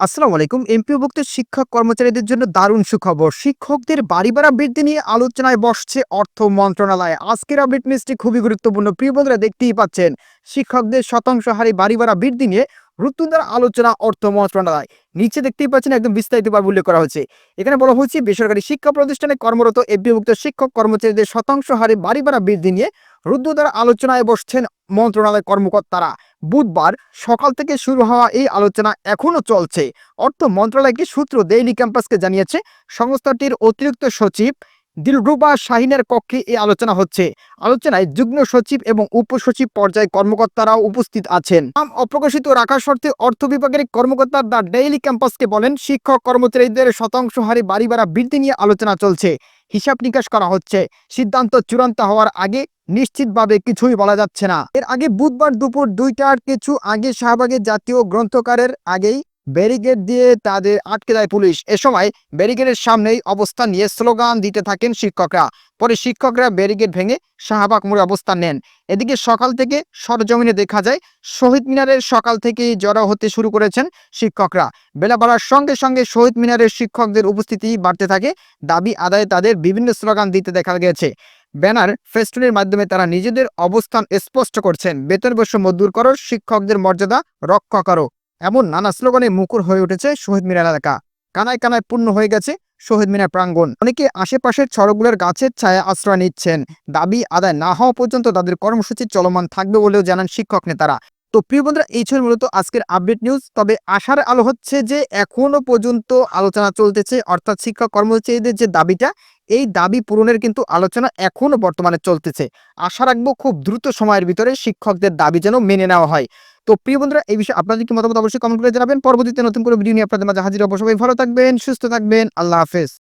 আসসালামু আলাইকুম। এমপিওভুক্ত শিক্ষক কর্মচারীদের জন্য দারুণ সুখবর। শিক্ষকদের বাড়ি ভাড়া বৃদ্ধি নিয়ে আলোচনায় বসছে অর্থ মন্ত্রণালয়। আজকের আপডেট নিউজটি খুবই গুরুত্বপূর্ণ। প্রিয় বন্ধুরা, দেখতেই পাচ্ছেন, শিক্ষকদের শতাংশ হারে বাড়ি ভাড়া বৃদ্ধি নিয়ে রুতুদার আলোচনা অর্থ মন্ত্রণালয়। নিচে দেখতেই পাচ্ছেন একদম বিস্তারিতভাবে উল্লেখ করা হয়েছে এখানে বলা হয়েছে বেসরকারি শিক্ষা প্রতিষ্ঠানে কর্মরত এমপিওভুক্ত শিক্ষক কর্মচারীদের শতাংশ হারে বাড়ি ভাড়া বৃদ্ধি নিয়ে রুদ্রদার আলোচনায় বসছেন মন্ত্রণালয় কর্মকর্তারা। বুধবার সকাল থেকে শুরু হওয়া এই আলোচনা এখনও চলছে। অর্থ মন্ত্রণালয়কে সূত্র ডেইলি ক্যাম্পাসকে জানিয়েছে, সংস্থাটির অতিরিক্ত সচিব দিলরুবা শাহিনের কক্ষে এই আলোচনা হচ্ছে। আলোচনায় যুগ্ম সচিব এবং উপসচিব পর্যায়ে কর্মকর্তারাও উপস্থিত আছেন। নাম অপ্রকাশিত রাখার শর্তে অর্থ বিভাগের কর্মকর্তা দ্য ডেইলি ক্যাম্পাসকে বলেন, শিক্ষক কর্মচারীদের শতাংশ হারে বাড়ি ভাড়া বৃদ্ধি নিয়ে আলোচনা চলছে। হিসাব নিকাশ করা হচ্ছে। সিদ্ধান্ত চূড়ান্ত হওয়ার আগে নিশ্চিতভাবে কিছুই বলা যাচ্ছে না। এর আগে বুধবার দুপুর দুইটার কিছু আগে শাহবাগের জাতীয় গ্রন্থকারের আগেই ব্যারিকেড দিয়ে তাদের আটকে দেয় পুলিশ। এ সময় ব্যারিকেডের সামনেই অবস্থান নিয়ে স্লোগান দিতে থাকেন শিক্ষকরা। পরে শিক্ষকরা ব্যারিকেড ভেঙে শাহবাগ মোড়ে অবস্থান নেন। এদিকে সকাল থেকে সরজমিনে দেখা যায়, শহীদ মিনারের সকাল থেকেই জড়ো হতে শুরু করেছেন শিক্ষকরা। বেলা বাড়ার সঙ্গে সঙ্গে শহীদ মিনারের শিক্ষকদের উপস্থিতি বাড়তে থাকে। দাবি আদায়ে তাদের বিভিন্ন স্লোগান দিতে দেখা গেছে। ব্যানার ফেস্টুনের মাধ্যমে তারা নিজেদের অবস্থান স্পষ্ট করছেন। বেতন বৈষম্য দূর করো, শিক্ষকদের মর্যাদা রক্ষা করো। এমন নানা স্লোগানে মুখর হয়ে উঠেছে শহীদ মিনার এলাকা। কানায় কানায় পূর্ণ হয়ে গেছে শহীদ মিনার প্রাঙ্গণ। অনেকে আশেপাশের সড়কগুলোর গাছের ছায়া আশ্রয় নিচ্ছেন। দাবি আদায় না হওয়া পর্যন্ত তাদের কর্মসূচি চলমান থাকবে বলেও জানান শিক্ষক নেতারা। তো প্রিয় বন্ধুরা, এই ছিল মূলত আজকের আপডেট নিউজ। তবে আশার আলো হচ্ছে যে এখনও পর্যন্ত আলোচনা চলতেছে, অর্থাৎ শিক্ষক কর্মচারীদের যে দাবিটা, এই দাবি পূরণের কিন্তু আলোচনা এখনও বর্তমানে চলতেছে। আশা রাখব খুব দ্রুত সময়ের ভিতরে শিক্ষকদের দাবি যেন মেনে নেওয়া হয়। তো প্রিয় বন্ধুরা, এই বিষয়ে আপনাদের কি মতামত অবশ্যই কমেন্ট করে জানাবেন। পরবর্তীতে নতুন করে ভিডিও নিয়ে আপনাদের মাঝে হাজির অবশ্যই ভালো থাকবেন, সুস্থ থাকবেন। আল্লাহ হাফেজ।